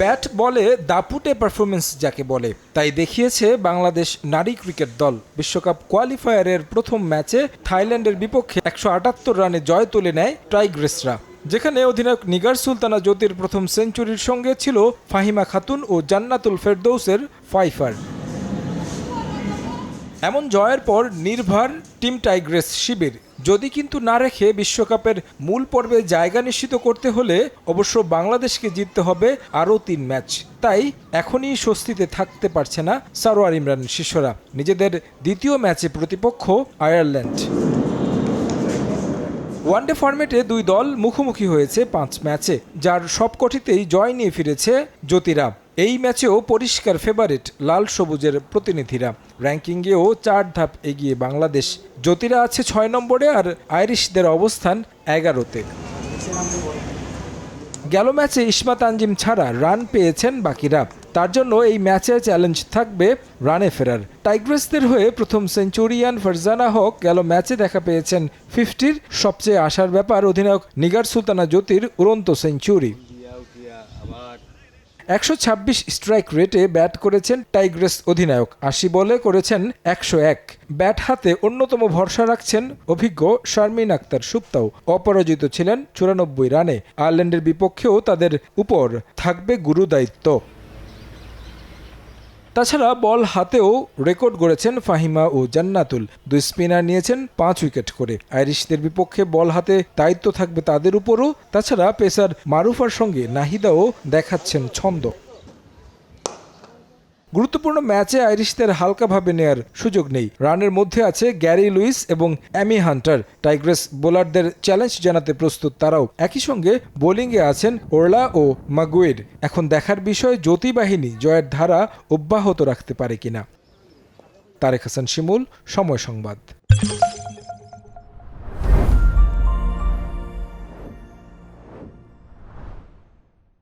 Bat বলে দাপুটে performance যাকে বলে, তাই দেখিয়েছে বাংলাদেশ নারী ক্রিকেট দল। বিশ্বকাপ কোয়ালিফায়ারের প্রথম ম্যাচে থাইল্যান্ডের বিপক্ষে একশো আটাত্তর রানে জয় তুলে নেয় ট্রাইগ্রেসরা যেখানে অধিনায়ক নিগার সুলতানা জ্যোতির প্রথম সেঞ্চুরির সঙ্গে ছিল ফাহিমা খাতুন ও জান্নাতুল ফেরদৌসের ফাইফার এমন জয়ের পর নির্ভার টিম টাইগ্রেস শিবির। যদি কিন্তু না রেখে বিশ্বকাপের মূল পর্বে জায়গা নিশ্চিত করতে হলে অবশ্য বাংলাদেশকে জিততে হবে আরও তিন ম্যাচ। তাই এখনই স্বস্তিতে থাকতে পারছে না সারোয়ার ইমরান শিষ্যরা। নিজেদের দ্বিতীয় ম্যাচে প্রতিপক্ষ আয়ারল্যান্ড। ওয়ানডে ফরম্যাটে দুই দল মুখোমুখি হয়েছে পাঁচ ম্যাচে, যার সবকটিতেই জয় নিয়ে ফিরেছে জ্যোতিরা। এই ম্যাচেও পরিষ্কার ফেভারিট লাল সবুজের প্রতিনিধিরা। র্যাঙ্কিংয়েও চার ধাপ এগিয়ে বাংলাদেশ। জ্যোতিরা আছে ছয় নম্বরে আর আইরিশদের অবস্থান এগারোতে। গেল ম্যাচে ইসমাত আঞ্জিম ছাড়া রান পেয়েছেন বাকিরা। তার জন্য এই ম্যাচে চ্যালেঞ্জ থাকবে রানে ফেরার। টাইগ্রেসদের হয়ে প্রথম সেঞ্চুরিয়ান ফারজানা হক গেল ম্যাচে দেখা পেয়েছেন ফিফটির সবচেয়ে আশার ব্যাপার, অধিনায়ক নিগার সুলতানা জ্যোতির উড়ন্ত সেঞ্চুরি। একশো ছাব্বিশ স্ট্রাইক রেটে ব্যাট করেছেন টাইগ্রেস অধিনায়ক। আশি বলে করেছেন একশো এক। ব্যাট হাতে অন্যতম ভরসা রাখছেন অভিজ্ঞ শারমিন আক্তার সুপ্তাও। অপরাজিত ছিলেন চুরানব্বই রানে। আয়ারল্যান্ডের বিপক্ষেও তাদের উপর থাকবে গুরু দায়িত্ব। তাছাড়া বল হাতেও রেকর্ড গড়েছেন ফাহিমা ও জান্নাতুল। দুই স্পিনার নিয়েছেন পাঁচ উইকেট করে। আইরিশদের বিপক্ষে বল হাতে দায়িত্ব থাকবে তাদের উপরও। তাছাড়া পেসার মারুফার সঙ্গে নাহিদাও দেখাচ্ছেন ছন্দ। গুরুত্বপূর্ণ ম্যাচে আইরিশদের হালকাভাবে নেয়ার সুযোগ নেই। রানের মধ্যে আছে গ্যারি লুইস এবং অ্যামি হান্টার। টাইগ্রেস বোলারদের চ্যালেঞ্জ জানাতে প্রস্তুত তারাও। একই সঙ্গে বোলিংয়ে আছেন ওরলা ও মাগুয়ের। এখন দেখার বিষয় জ্যোতি বাহিনী, জয়ের ধারা অব্যাহত রাখতে পারে কিনা। তারেক হাসান শিমুল, সময় সংবাদ।